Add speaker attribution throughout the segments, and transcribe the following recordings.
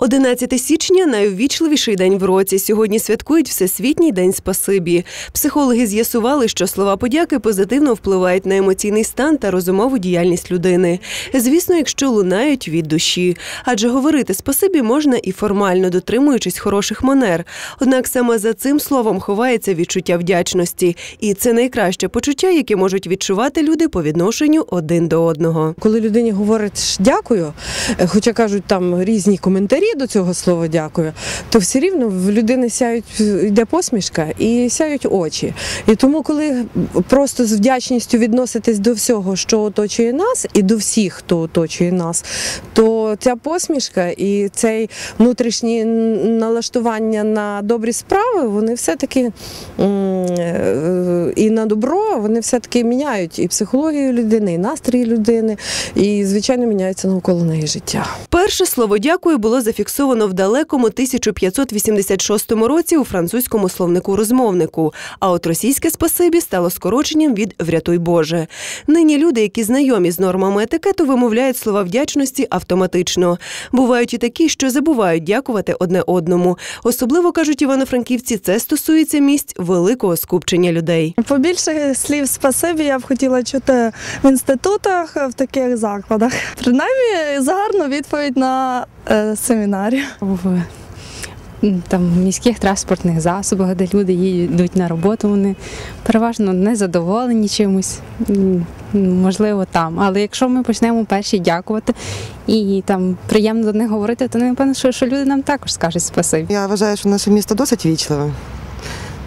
Speaker 1: 11 січня найувічливіший день в році. Сьогодні святкують Всесвітній день спасибі. Психологи з'ясували, що слова подяки позитивно впливають на емоційний стан та розумову діяльність людини. Звісно, якщо лунають від душі, адже говорити спасибі можна і формально дотримуючись хороших манер. Однак саме за цим словом ховається відчуття вдячності, і це найкраще почуття, яке можуть відчувати люди по відношенню один до одного.
Speaker 2: Коли людині говориш дякую, е, хоча кажуть там різні коментарі до цього слова дякую, то все рівно в людини сяють йде посмішка і сяють очі. І тому, коли просто з вдячністю відноситись до всього, що оточує нас, і до всіх, хто оточує нас, то ця посмішка і цей внутрішнє налаштування на добрі справи, вони все-таки і на добро, вони все-таки міняють і психологію людини, і настрій людини, і звичайно міняється навколо неї життя.
Speaker 1: Перше слово дякую було зафіксовано в далекому 1586 році у французькому словнику-розмовнику. А от російське спасибі стало скороченням від Врятуй Боже. Нині люди, які знайомі з нормами етикету, вимовляють слова вдячності автоматично. Бувають і такі, що забувають дякувати одне одному. Особливо кажуть івано-франківці, це стосується місць великого скупчення людей.
Speaker 3: Побільше слів спасибі я б хотіла чути в інститутах, в таких закладах. Принаймні, за гарну відповідь на семінарі.
Speaker 4: в там, міських транспортних засобах, де люди їдуть на роботу, вони переважно незадоволені чимось, можливо, там. Але якщо ми почнемо перші дякувати і там приємно до них говорити, то напевно, що, що люди нам також скажуть спасибі.
Speaker 5: Я вважаю, що наше місто досить вічливе.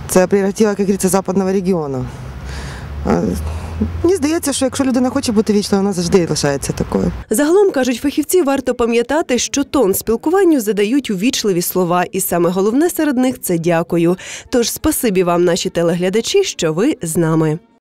Speaker 5: Це прерогатива, як говориться, западного регіону. Мені здається, що якщо людина хоче бути вічною, вона завжди лишається такою.
Speaker 1: Загалом кажуть фахівці, варто пам'ятати, що тон спілкуванню задають увічливі слова, і саме головне серед них це дякую. Тож спасибі вам, наші телеглядачі, що ви з нами.